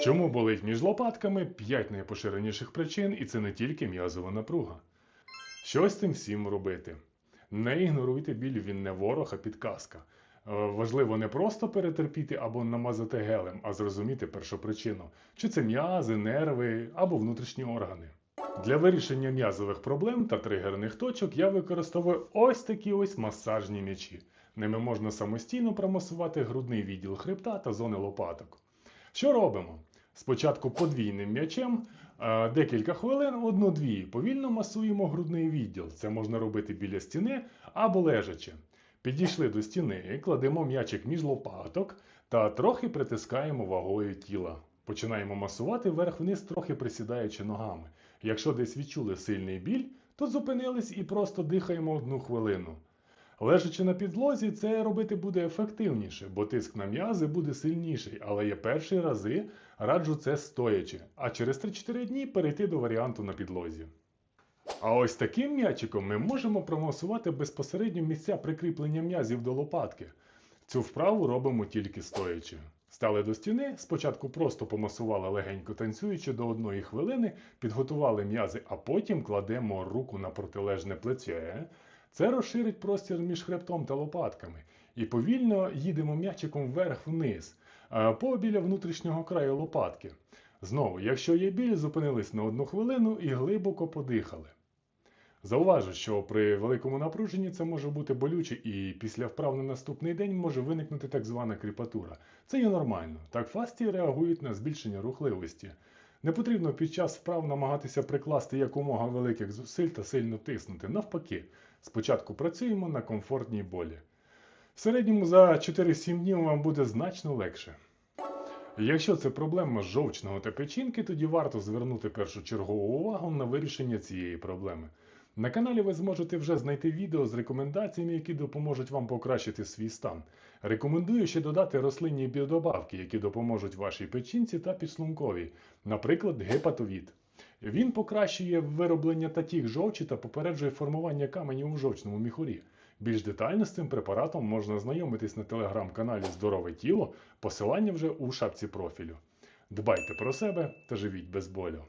Чому болить між лопатками? П'ять найпоширеніших причин, і це не тільки м'язова напруга. Що з цим всім робити? Не ігноруйте біль, він не ворог, а підказка. Е, Важливо не просто перетерпіти або намазати гелем, а зрозуміти першопричину, чи це м'язи, нерви або внутрішні органи. Для вирішення м'язових проблем та тригерних точок я використовую ось такі ось масажні м'ячі. Ними можна самостійно промасувати грудний відділ хребта та зони лопаток. Що робимо? Спочатку подвійним м'ячем е, декілька хвилин, одну-дві, повільно масуємо грудний відділ. Це можна робити біля стіни або лежачи. Підійшли до стіни, кладемо м'ячик між лопаток та трохи притискаємо вагою тіла. Починаємо масувати вверх-вниз, трохи присідаючи ногами. Якщо десь відчули сильний біль, то зупинились і просто дихаємо одну хвилину. Лежачи на підлозі, це робити буде ефективніше, бо тиск на м'язи буде сильніший, але я перші рази раджу це стоячи, а через 3-4 дні перейти до варіанту на підлозі. А ось таким м'ячиком ми можемо промасувати безпосередньо місця прикріплення м'язів до лопатки. Цю вправу робимо тільки стоячи. Стали до стіни, спочатку просто помасували легенько танцюючи до одної хвилини, підготували м'язи, а потім кладемо руку на протилежне плече. Це розширить простір між хребтом та лопатками. І повільно їдемо м'ячиком вверх-вниз, е, по біля внутрішнього краю лопатки. Знову, якщо є біль, зупинились на одну хвилину і глибоко подихали. Зауважу, що при великому напруженні це може бути болюче, і після вправ на наступний день може виникнути так звана кріпатура. Це є нормально. Так фасції реагують на збільшення рухливості. Не потрібно під час вправ намагатися прикласти якомога великих зусиль та сильно тиснути. Навпаки, спочатку працюємо на комфортній болі. В середньому за 4-7 днів вам буде значно легше. Якщо це проблема жовчного та печінки, тоді варто звернути першочергову увагу на вирішення цієї проблеми. На каналі ви зможете вже знайти відео з рекомендаціями, які допоможуть вам покращити свій стан. Рекомендую ще додати рослинні біодобавки, які допоможуть вашій печінці та підшлунковій, наприклад, гепатовід. Він покращує вироблення татіх жовчі та попереджує формування каменів у жовчному міхурі. Більш детально з цим препаратом можна знайомитись на телеграм-каналі Здорове тіло, посилання вже у шапці профілю. Дбайте про себе та живіть без болю.